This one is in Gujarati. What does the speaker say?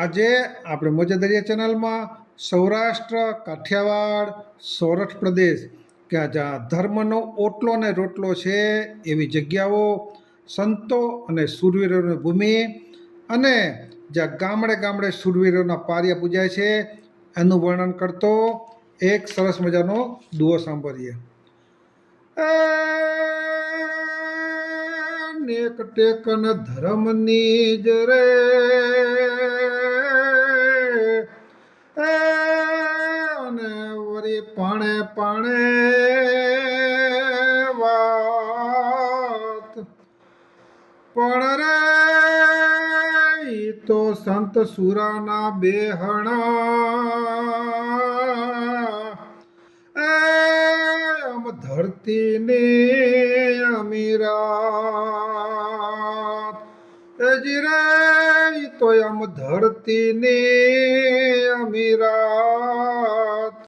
આજે આપણે મોજાદરિયા ચેનલમાં સૌરાષ્ટ્ર, કાઠિયાવાડ, સૌરાષ્ટ્ર પ્રદેશ, કે જ્યાં ધર્મનો ઓટલો ને રોટલો છે, એવી જગ્યાઓ, સંતો અને શૂરવીરોની ભૂમિ અને જ્યાં ગામડે ગામડે શૂરવીરોના પાર્યા પૂજાય છે, એનું વર્ણન કરતો એક સરસ મજાનો દુઓ સાંભળીએ. નેક ટેકન ધર્મની જ રે એ અને વરી પાણે પાણે વાત. પણ રે તો સંત સુરાના બેહણા. એમ ધરતીની અમીરા. એ જી રે ઈ તો અમ ધરતીની અમીરાત